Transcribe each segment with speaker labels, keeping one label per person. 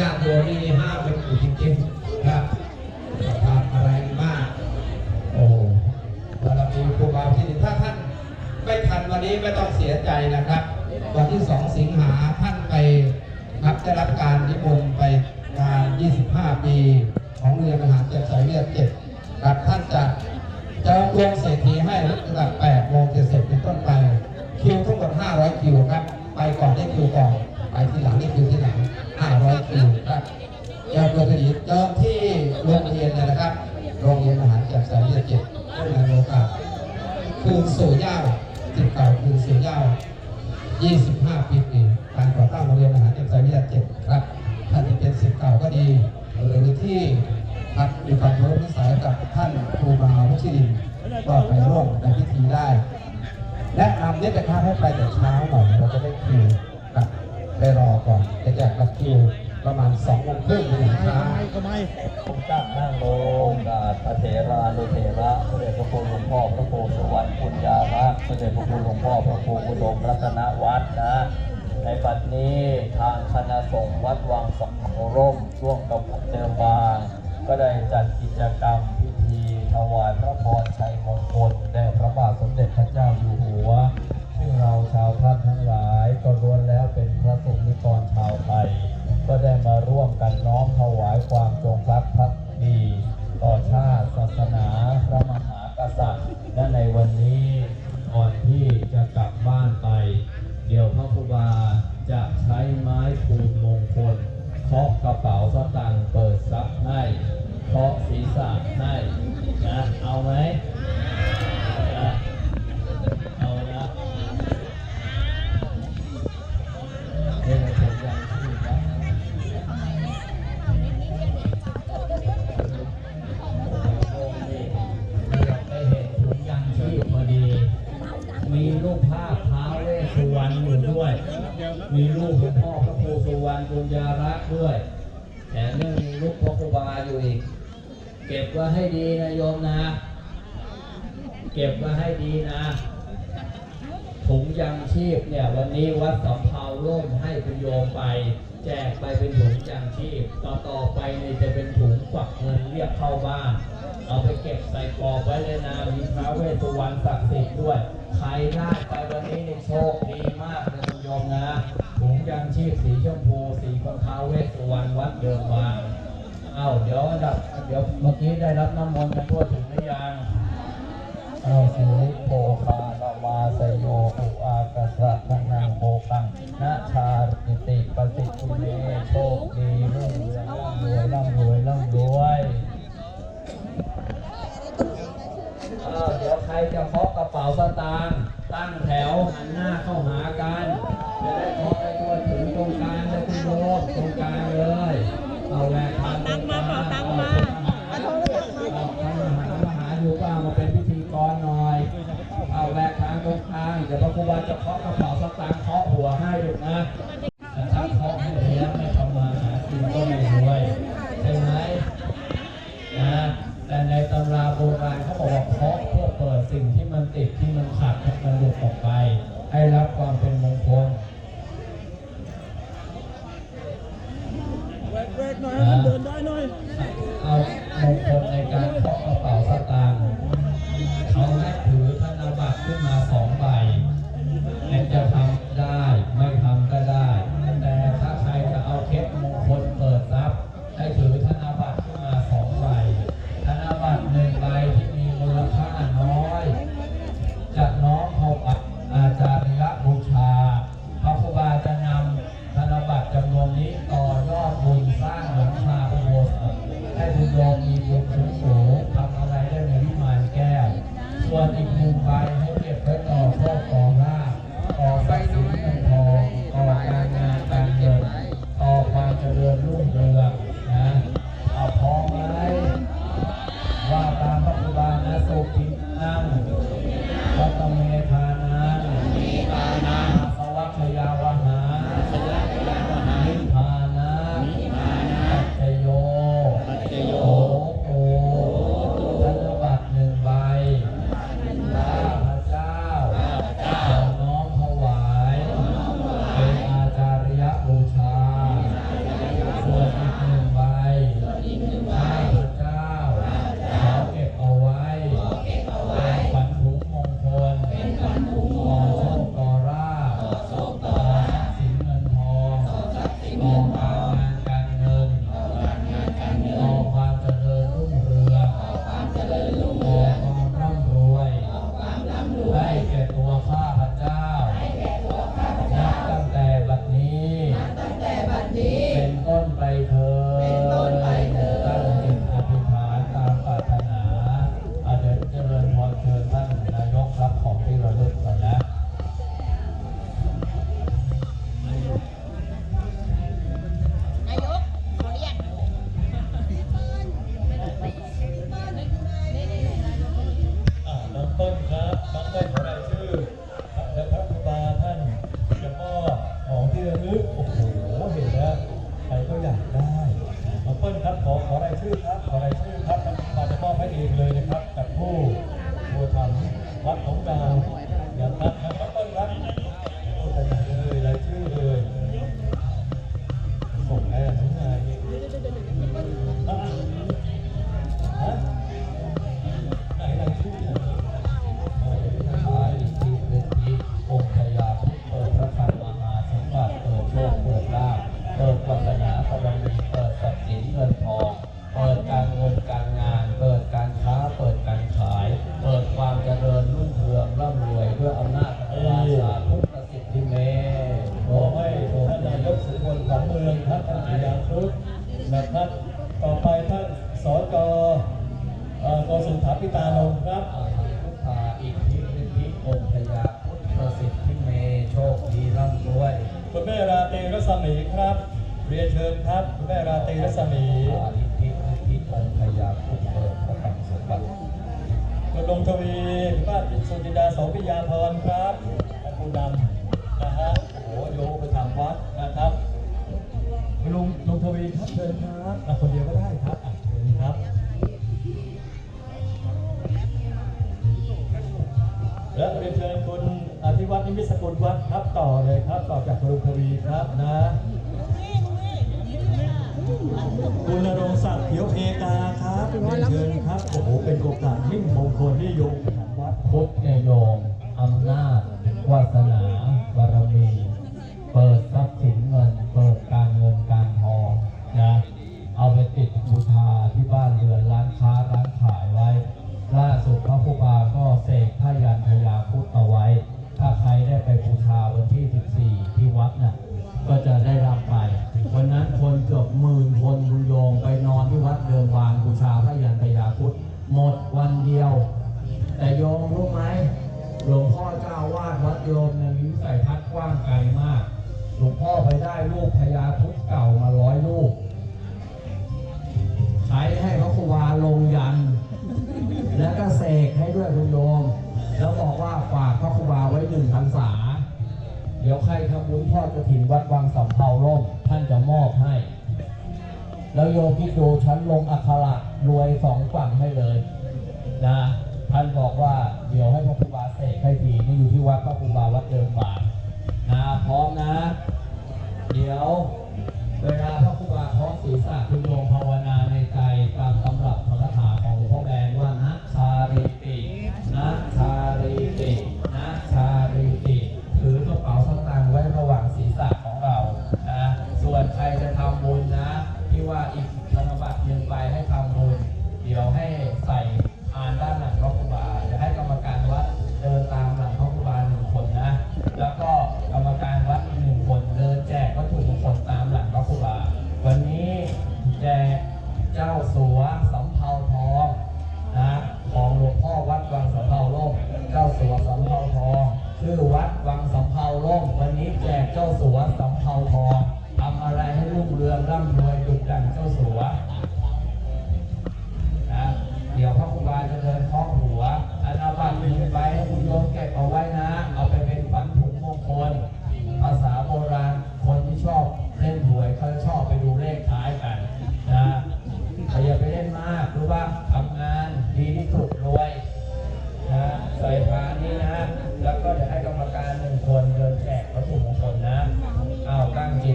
Speaker 1: ญาติโยมนี่ห้ามเป็นอยู่จริงๆครับทำอะไรมาก โอ้บารมีครูบาที่ดีถ้าท่านไม่ทันวันนี้ไม่ต้องเสียใจนะครับ วันที่สองสิงหาท่านไปครับได้รับการนิมนต์ไปงาน 25 ปี ของเรียนมหาเจริญสายเลือดเจ็ดครับท่านจะจะลงเศรษฐีให้ตั้งแต่8โมงเสร็จเป็นต้นไปคิวทั้งหมด 500 คิวครับ ไปก่อนได้คิวก่อน ไปทีหลังได้คิวที่หลัง 500คิวครับยอดเงินดีเดิมที่โรงเรียนเนี่ยนะครับ โรงเรียนอาหารแจ่มใสเรียเจ็ดเรื่องในโอกาสคืนสู่เย้าสิบเก่าคืนสู่เหย้า25 ปีปีการก่อตั้งโรงเรียนอาหารแจ่มใสวิทยาเจ็ดครับท่านที่เป็นสิทธิ์เก่าก็ดีหรือที่ครับมีความรู้นิสัยกับท่านครูบาวุฒิรินก็ไปร่วมในพิธีได้แนะนำนิดนะครับให้ไปแต่เช้าหน่อยเราจะได้คิวครับ ไปรอก่อนจะแจกบัตรคิวประมาณ2โมงครึ่งถึงเช้า
Speaker 2: ผมตั้งนั่งลงกาพระเถรานุเถระพระเดชพระคุณหลวงพ่อพระครูสุวรรณปุญญารักษ์พระเดชพระคุณหลวงพ่อพระครูอุดมรัตนวัฒน์นะ ในบัดนี้ทางคณะสงฆ์วัดวังสังโร่มร่วมกับวัดเดิมบางก็ได้จัดกิจกรรมพิธีถวายพระพรชัยมงคล ในวันนี้ มีรูปหลวงพ่อพระครูสุวรรณบุญญารักษ์ด้วยแถมยังมีรูปพระครูบาอยู่อีก เก็บไว้ให้ดีนะโยมนะ เก็บไว้ให้ดีนะถุงยังชีพเนี่ยวันนี้วัดสำเภาร่วมให้คุณโยมไป แจกไปเป็นถุงยังชีพ ต่อต่อไปเนี่ยจะเป็นถุงฝักเงินเรียกเข้าบ้านเอาไปเก็บใส่กรอบไว้เลยนะมีพระเวสสุวรรณศักดิ์สิทธิ์ด้วย ใครได้ไปวันนี้นี่โชคดีมากเลย อมนะถุงยังชีพสีชมพูสีของท้าเวสสุวรรณวัดเดิมบางเอ้าเดี๋ยวอันดับเดี๋ยวเมื่อกี้ได้รับน้ำมนต์กันทั่วถึงหรือยังเอาสิริโพคาลมาสยโย งทวีป้าจิตสุ
Speaker 3: จินดาสอ
Speaker 2: งพิยาพร
Speaker 3: ครับผู้นำนะฮะโอ้โยอุปถัมวัดนะครับลุงลุงทวีครับเชิญครับคนเดียวก็ได้ครับเชิญครับและเรียนเชิญคุณอธิวัฒน์นิมิสกุลวัดครับต่อเลยครับ ต่อจากลุงทวีครับนะ คุณรงศักดิ์เขียวเอกาครับเชิญครับ โอ้โห เป็นโอกาสมิ่งมงคลที่โยมวัด
Speaker 2: พุทธโยมอำนาจ โยมรู้ไหมหลวงพ่อเจ้าวาดวัดโยมเนี่ยมีวิสัยทัศน์กว้างไกลมาก หลวงพ่อไปได้ลูกพญาทุกเก่ามาร้อยลูกใช้ให้พระครูวาลงยัน แล้วก็เสกให้ด้วยคุณโยม แล้วบอกว่าฝากพระครูวาไว้หนึ่งพรรษา เดี๋ยวใครทำบุญทอดะถิ่นวัดวังสำเภาล่มท่านจะมอบให้ แล้วโยมกิดดูชั้นลงอัคระรวยสองฝั่งให้เลย นะ ท่านบอกว่าเดี๋ยวให้พระครูบาเสกให้ทีนี่อยู่ที่วัดพระครูบาวัดเดิมบางนะพร้อมนะ เดี๋ยว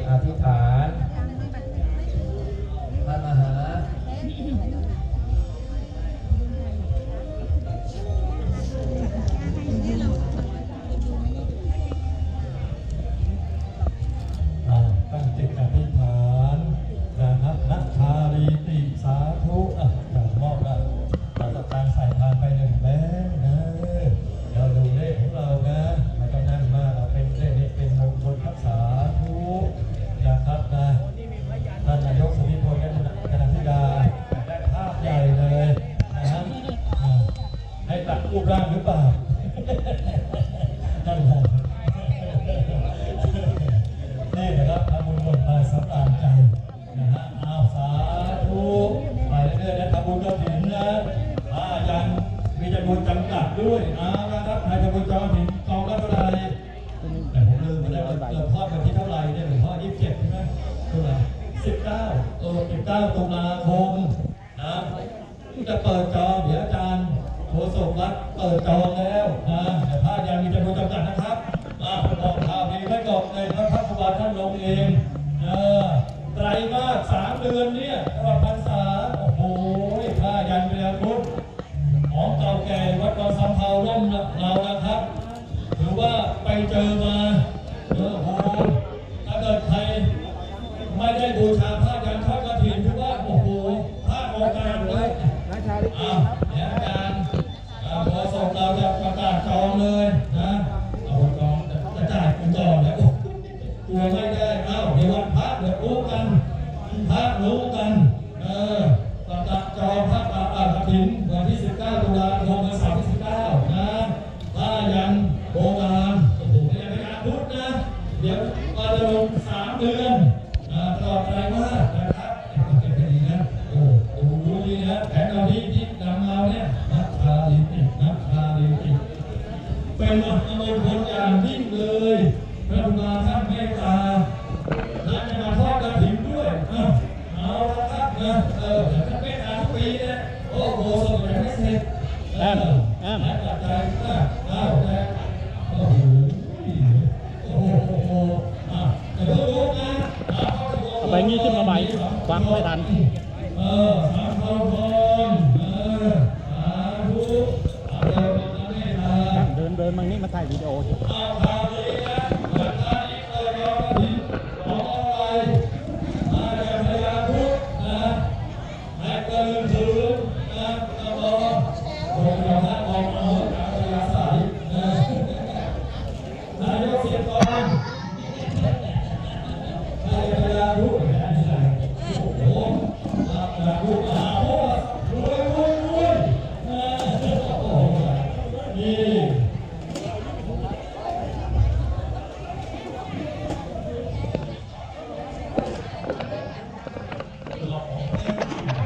Speaker 2: อธิษฐาน บุญกระถินนะอาจารย์มีจำนวนจำกัดด้วยนะครับนายจำนวนจำกัดกองละเท่าไหร่แต่ผมลืมไปแล้วเกิดมทอดวันที่เท่าไหร่เนี่ยหลวงพ่อยี่สิบเจ็ดใช่ไหมเท่าไห
Speaker 3: ร่สิบเก้าเออสิบเก้าตุลาคมนะจะเปิดจองเดี๋ยวอาจารย์โฆษกรัฐเปิดจองแล้วนะแต่ถ้ายังมีจำนวนจำกัดนะครับมาบอกข่าวนี้ไม่กเในพระพัฒนบาทท่านลงเองเออไตรมาสสามเดือนเนี่ย จอมาเออโอ้โหถ้าเกิดใครไม่ได้บูชาพระยันทอดกระถิ่นที่ว่าโอ้โหพระโอกาสเลยอ้าวเดี๋ยวอาจารย์พอส่งเราจะประกาศจองเลย เอาไปงี้
Speaker 4: ขึ้นมาใหม่ฟังไม่ทัน
Speaker 3: เดิ
Speaker 4: นเดินมังนี่มาถ่ายวิดีโอ